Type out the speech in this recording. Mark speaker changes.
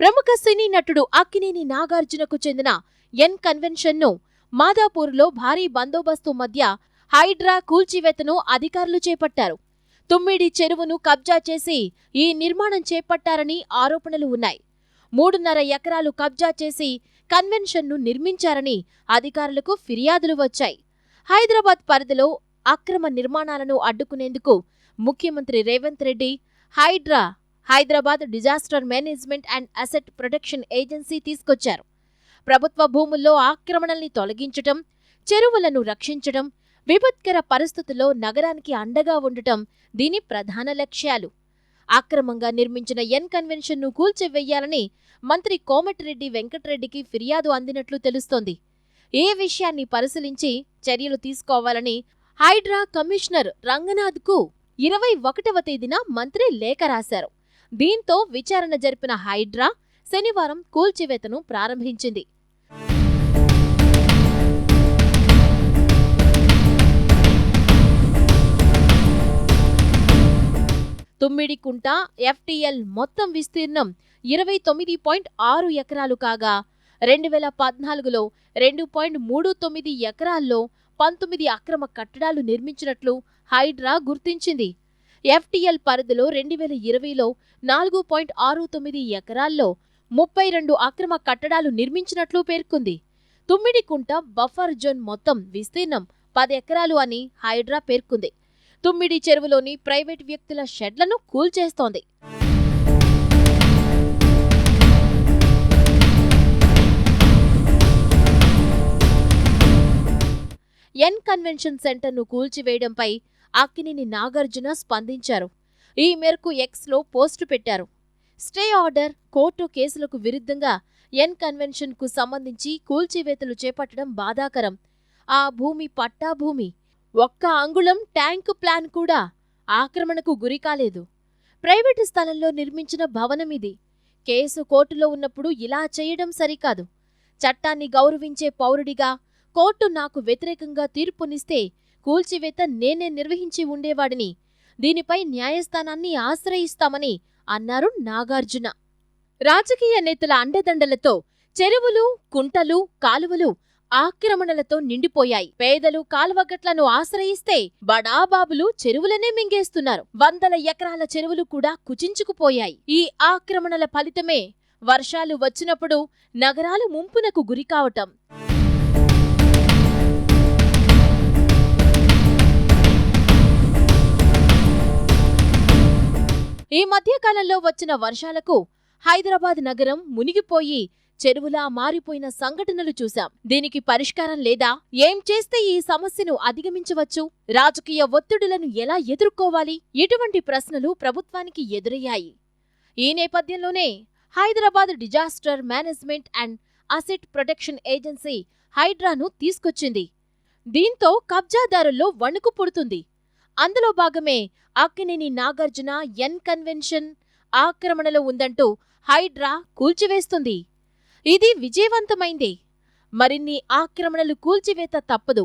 Speaker 1: ప్రముఖ సినీ నటుడు అక్కినేని నాగార్జునకు చెందిన ఎన్ కన్వెన్షన్ను మాదాపూర్లో భారీ బందోబస్తు మధ్య హైడ్రా కూల్చివేతను అధికారులు చేపట్టారు. తుమ్మిడి చెరువును కబ్జా చేసి ఈ నిర్మాణం చేపట్టారని ఆరోపణలు ఉన్నాయి. మూడున్నర ఎకరాలు కబ్జా చేసి కన్వెన్షన్ను నిర్మించారని అధికారులకు ఫిర్యాదులు వచ్చాయి. హైదరాబాద్ పరిధిలో అక్రమ నిర్మాణాలను అడ్డుకునేందుకు ముఖ్యమంత్రి Revanth Reddy HYDRAA Hyderabad disaster management and asset protection agency తీసుకొచ్చారు. ప్రభుత్వ భూముల్లో ఆక్రమణల్ని తొలగించటం చెరువులను రక్షించటం విపత్కర పరిస్థితుల్లో నగరానికి అండగా ఉండటం దీని ప్రధాన లక్ష్యాలు. అక్రమంగా నిర్మించిన ఎన్ కన్వెన్షన్ను కూల్చివేయాలని మంత్రి కోమటిరెడ్డి వెంకటరెడ్డికి ఫిర్యాదు అందినట్లు తెలుస్తోంది. ఏ విషయాన్ని పరిశీలించి చర్యలు తీసుకోవాలని హైడ్రా కమిషనర్ రంగనాథ్కు ఇరవై ఒకటవ తేదీన మంత్రి లేఖ రాశారు. దీంతో విచారణ జరిపిన హైడ్రా శనివారం కూల్చివేతను ప్రారంభించింది. తుమ్మిడికుంట ఎఫ్టీఎల్ మొత్తం విస్తీర్ణం ఇరవై తొమ్మిది పాయింట్ ఆరు ఎకరాలు కాగా రెండు వేల పద్నాలుగులో రెండు పాయింట్ మూడు తొమ్మిది ఎకరాల్లో పంతొమ్మిది అక్రమ కట్టడాలు నిర్మించినట్లు హైడ్రా గుర్తించింది. ఎఫ్టీఎల్ పరిధిలో రెండు వేల ఇరవైలో నాలుగు పాయింట్ ఆరు తొమ్మిది ఎకరాల్లో ముప్పై రెండు అక్రమ కట్టడాలు నిర్మించినట్లు పేర్కొంది. తుమ్మిడికుంట బఫర్ జోన్ మొత్తం విస్తీర్ణం పది ఎకరాలు అని హైడ్రా పేర్కొంది. తుమ్మిడి చెరువులోని ప్రైవేట్ వ్యక్తుల షెడ్లను కూల్చేస్తోంది. ఎన్ కన్వెన్షన్ సెంటర్ను కూల్చివేయడంపై అక్కినేని నాగార్జున స్పందించారు. ఈ మేరకు ఎక్స్లో పోస్టు పెట్టారు. స్టే ఆర్డర్ కోర్టు కేసులకు విరుద్ధంగా ఎన్ కన్వెన్షన్కు సంబంధించి కూల్చివేతలు చేపట్టడం బాధాకరం. ఆ భూమి పట్టా భూమి ఒక్క అంగుళం ట్యాంకు ప్లాన్ కూడా ఆక్రమణకు గురికాలేదు ప్రైవేటు స్థలంలో నిర్మించిన భవనమిది కేసు కోర్టులో ఉన్నప్పుడు ఇలా చేయడం సరికాదు. చట్టాన్ని గౌరవించే పౌరుడిగా కోర్టు నాకు వ్యతిరేకంగా తీర్పునిస్తే కూల్చివేత నేనే నిర్వహించి ఉండేవాడిని. దీనిపై న్యాయస్థానాన్ని ఆశ్రయిస్తామని అన్నారు నాగార్జున. రాజకీయ నేతల అండదండలతో చెరువులు కుంటలు కాలువలు ఆక్రమణలతో నిండిపోయాయి. పేదలు కాలువగట్లను ఆశ్రయిస్తే బడాబాబులు చెరువులనే మింగేస్తున్నారు. వందల ఎకరాల చెరువులు కూడా కుచించుకుపోయాయి. ఈ ఆక్రమణల ఫలితమే వర్షాలు వచ్చినప్పుడు నగరాలు ముంపునకు గురికావటం ఈ మధ్యకాలంలో వచ్చిన వర్షాలకు హైదరాబాద్ నగరం మునిగిపోయి చెరువులా మారిపోయిన సంఘటనలు చూశాం. దీనికి పరిష్కారం లేదా? ఏం చేస్తే ఈ సమస్యను అధిగమించవచ్చు? రాజకీయ ఒత్తిడులను ఎలా ఎదుర్కోవాలి? ఇటువంటి ప్రశ్నలు ప్రభుత్వానికి ఎదురయ్యాయి. ఈ నేపథ్యంలోనే Hyderabad disaster management and asset protection agency హైడ్రాను తీసుకొచ్చింది. దీంతో కబ్జాదారుల్లో వణుకు పుడుతుంది. అందులో భాగమే అక్కినేని నాగార్జున ఎన్ కన్వెన్షన్ ఆక్రమణలో ఉందంటూ హైడ్రా కూల్చివేస్తుంది. ఇది విజయవంతమైంది. మరిన్ని ఆక్రమణలు కూల్చివేత తప్పదు.